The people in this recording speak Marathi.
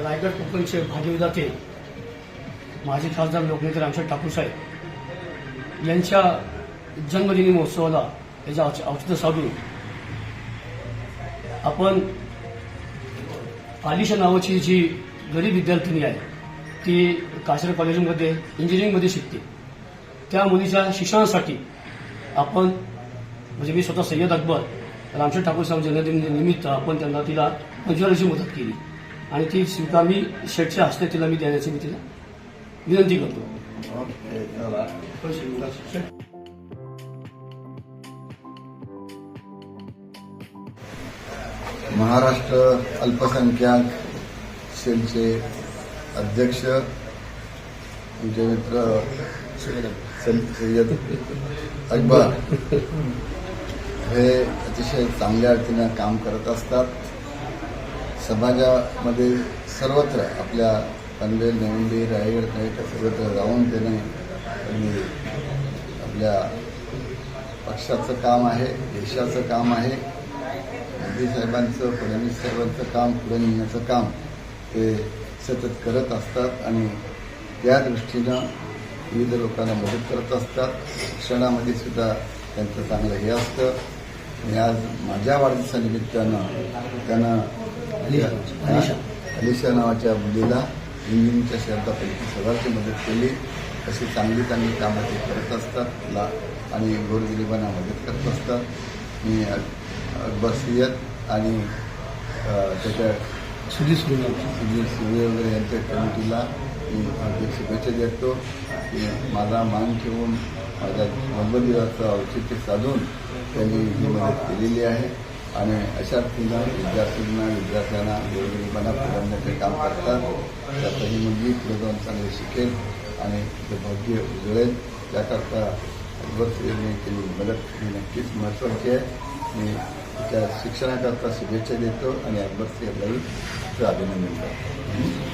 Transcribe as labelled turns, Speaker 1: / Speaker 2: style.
Speaker 1: रायगड कोकणचे भाग्यविधाते माजी खासदार लोकनेते रामशेठ ठाकूरसाहेब यांच्या जन्मदिनी महोत्सवाला याच्या औषधं साधून आपण आलिशा नावाची जी गरीब विद्यार्थिनी आहे ती काशीर कॉलेजमध्ये इंजिनिअरिंगमध्ये शिकते. त्या मुलीच्या शिक्षणासाठी आपण म्हणजे मी स्वतः सय्यद अकबर रामशेठ ठाकूर साहेब जन्मदिन निमित्त आपण त्यांना तिला पंचवारीची मदत केली. आणि ती स्वीकार मी शेठच्या हस्ते तिला मी देण्याची मी तिला विनंती करतो.
Speaker 2: महाराष्ट्र अल्पसंख्याक सेलचे अध्यक्ष तुमचे मित्र सय्यद अकबर हे अतिशय चांगल्या रीतीनं काम करत असतात. समाजामध्ये सर्वत्र आपल्या पनवेल नविंदी रायगड नाईट सर्वत्र जाऊन त्याने त्यांनी आपल्या पक्षाचं काम आहे देशाचं काम आहे मोदी साहेबांचं फडणवीस साहेबांचं काम पुढे नेण्याचं काम ते सतत करत असतात आणि त्या दृष्टीनं विविध लोकांना मदत करत असतात. शिक्षणामध्ये सुद्धा त्यांचं चांगलं हे असतं. आणि आज माझ्या वाढदिवसानिमित्तानं त्यानं
Speaker 1: अलिशा.
Speaker 2: नावाच्या मुलीला इंजिनिअरिंगच्या शहरात पैकी सगळ्याची मदत केली. अशी चांगली चांगली कामं ते करत असतात. ला आणि गोरगरिबांना मदत करत असतात. मी अक- अकबर सय्यद आणि त्याच्या
Speaker 1: सुधीर सुनील
Speaker 2: सुधीर सूर्य वगैरे यांच्या कमिटीला मी हार्दिक शुभेच्छा देतो. की माझा मान ठेवून माझ्या जन्मदिनाचं औचित्य साधून त्यांनी ही मदत केलेली आहे. आणि अशा ठिकाणी विद्यार्थ्यांना विद्यार्थ्यांना गोरगरिबांना पुढे काम करतात. त्यात ही मुलगी पुढे जाऊन चांगले शिकेल आणि तिचं भाग्य उजळेल. त्याकरता अकबर केली मदत ही नक्कीच महत्त्वाची आहे. मी तिच्या शिक्षणाकरता शुभेच्छा देतो आणि अकबर साहेबांनी तिचं अभिनंदन करतो.